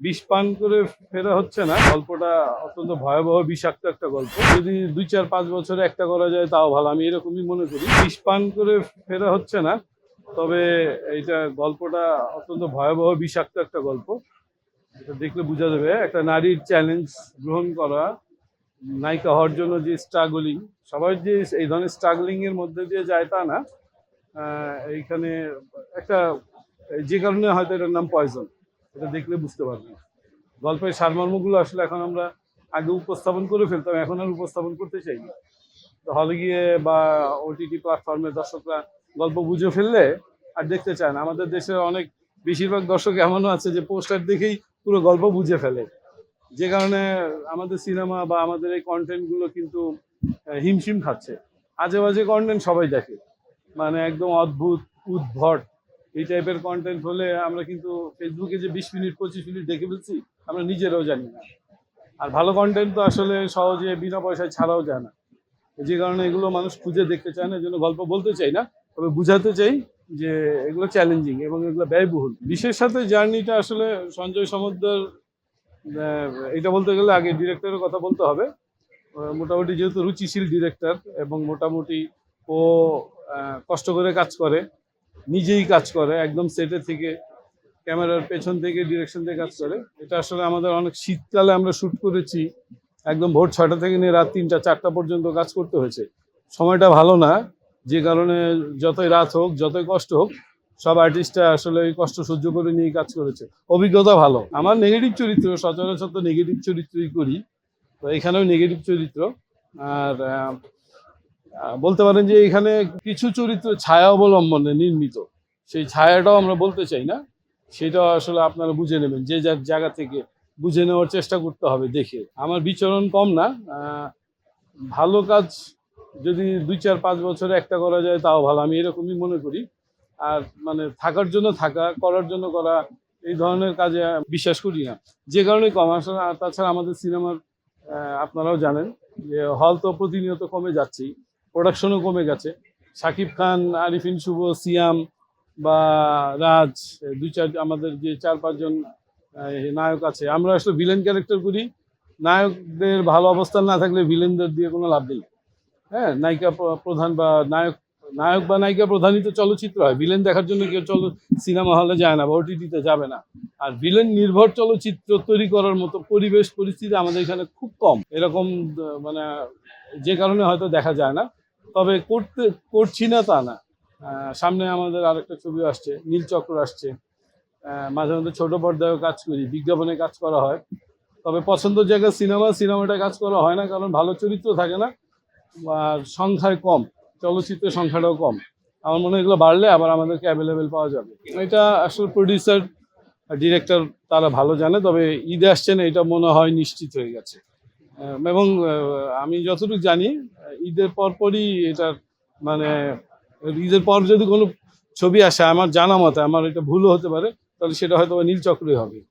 বিষ পান করে ফেরা হচ্ছে না। গল্পটা অত্যন্ত ভয়াবহ, বিষাক্ত একটা গল্প। যদি দুই চার পাঁচ বছরে একটা করা যায়, তাও ভালো। আমি এরকমই মনে করি। বিষ পান করে ফেরা হচ্ছে না, তবে এইটা গল্পটা অত্যন্ত ভয়াবহ, বিষাক্ত একটা গল্প। এটা দেখলে বোঝা যাবে, একটা নারীর চ্যালেঞ্জ গ্রহণ করা, নায়িকা হওয়ার জন্য যে স্ট্রাগলিং সবাই যে এই ধরনের স্ট্রাগলিং এর মধ্যে দিয়ে যায় তা না। এইখানে একটা, যে কারণে হয়তো এটার নাম পয়জন এটা দেখলে বুঝতে পারবেন। গল্পের সারমর্মগুলো আসলে এখন আমরা আগে উপস্থাপন করে ফেলতাম, এখন আর উপস্থাপন করতে চাই না। তো হলে গিয়ে বা ওটিটি প্ল্যাটফর্মে দর্শকরা গল্প বুঝে ফেললে আর দেখতে চায় না। আমাদের দেশের অনেক, বেশিরভাগ দর্শক এমনও আছে যে পোস্টার দেখেই পুরো গল্প বুঝে ফেলে। যে কারণে আমাদের সিনেমা বা আমাদের এই কন্টেন্টগুলো কিন্তু হিমশিম খাচ্ছে। আজে বাজে কন্টেন্ট সবাই দেখে। মানে একদম অদ্ভুত, উদ্ভট এই টাইপের কন্টেন্ট হলে আমরা কিন্তু ফেসবুকে যে বিশ মিনিট, পঁচিশ মিনিট দেখে ফেলছি, আমরা নিজেরাও জানি না। আর ভালো কন্টেন্ট তো আসলে সহজে বিনা পয়সায় ছাড়াও যায় না। যে কারণে এগুলো মানুষ খুঁজে দেখতে চায় না জন্য গল্প বলতে চাই না, তবে বুঝাতে চাই যে এগুলো চ্যালেঞ্জিং এবং এগুলো ব্যয়বহুল। বিশের সাথে জার্নিটা আসলে সঞ্জয় সমুদ্র এটা বলতে গেলে আগে ডিরেক্টরের কথা বলতে হবে। মোটামুটি যেহেতু রুচিশীল ডিরেক্টর এবং মোটামুটি ও কষ্ট করে কাজ করে নিজেই কাজ করে, একদম সেটে থেকে ক্যামেরার পেছন থেকে ডিরেকশন থেকে কাজ করে। এটা আসলে আমাদের অনেক শীতকালে আমরা শ্যুট করেছি, একদম ভোর ছয়টা থেকে নিয়ে রাত তিনটা, চারটা পর্যন্ত কাজ করতে হয়েছে। সময়টা ভালো না, যে কারণে যতই রাত হোক, যতই কষ্ট হোক, সব আর্টিস্টরা আসলে এই কষ্ট সহ্য করে নিয়ে কাজ করেছে। অভিজ্ঞতা ভালো। আমার নেগেটিভ চরিত্র, সচরাচর তো নেগেটিভ চরিত্রই করি, তো এখানেও নেগেটিভ চরিত্র। আর বলতে পারেন যে এখানে কিছু চরিত্র ছায়া অবলম্বনে নির্মিত। সেই ছায়াটাও আমরা বলতে চাই না। সেটা আসলে আপনারা বুঝে নেবেন, যে যার জায়গা থেকে বুঝে নেওয়ার চেষ্টা করতে হবে দেখে। আমার বিচরণ কম না ভালো কাজ যদি দুই চার পাঁচ বছরে একটা করা যায় তাও ভালো, আমি এরকমই মনে করি। আর মানে থাকার জন্য থাকা, করার জন্য করা, এই ধরনের কাজে বিশ্বাস করি না। যে কারণে কম, আসলে আর তাছাড়া আমাদের সিনেমার আপনারাও জানেন যে হল তো প্রতিনিয়ত কমে যাচ্ছেই। প্রোডাকশনও কমে গেছে। শাকিব খান আরিফিন শুভ, সিয়াম বা রাজ দুই চার, আমাদের যে চার পাঁচজন নায়ক আছে। আমরা আসলে ভিলেন ক্যারেক্টার করি। নায়কদের ভালো অবস্থান না থাকলে ভিলেনদের দিয়ে কোনো লাভ নেই। হ্যাঁ নায়িকা প্রধান বা নায়ক নায়ক বা নায়িকা প্রধানই তো চলচ্চিত্র হয়। ভিলেন দেখার জন্য কেউ চল সিনেমা হলে যায় না বা ওটিটিতে যাবে না। আর ভিলেন নির্ভর চলচ্চিত্র তৈরি করার মতো পরিবেশ, পরিস্থিতি আমাদের এখানে খুব কম। এরকম মানে যে কারণে হয়তো দেখা যায় না। তবে করতে, করছি না তা না। সামনে আমাদের আরেকটা ছবি আসছে নীলচক্র আসছে। মাঝে মধ্যে ছোট পর্দায়ও কাজ করি, বিজ্ঞাপনে কাজ করা হয়। তবে পছন্দের জায়গায় সিনেমা, সিনেমাটা কাজ করা হয় না, কারণ ভালো চরিত্র থাকে না, আর সংখ্যায় কম, চলচ্চিত্রের সংখ্যাটাও কম। আমার মনে হয় এগুলো বাড়লে আবার আমাদেরকে অ্যাভেলেবেল পাওয়া যাবে। এটা আসলে প্রডিউসার ডিরেক্টর তারা ভালো জানে, তবে ঈদে আসছেন এটা মনে হয় নিশ্চিত হয়ে গেছে। এবং আমি যতটুকু জানি, ঈদের পরপরই এটার মানে ঈদের পর যদি কোনো ছবি আসে, আমার জানা মতে, আমার এটা ভুলও হতে পারে, তাহলে সেটা হয়তো নীলচক্রই হবে।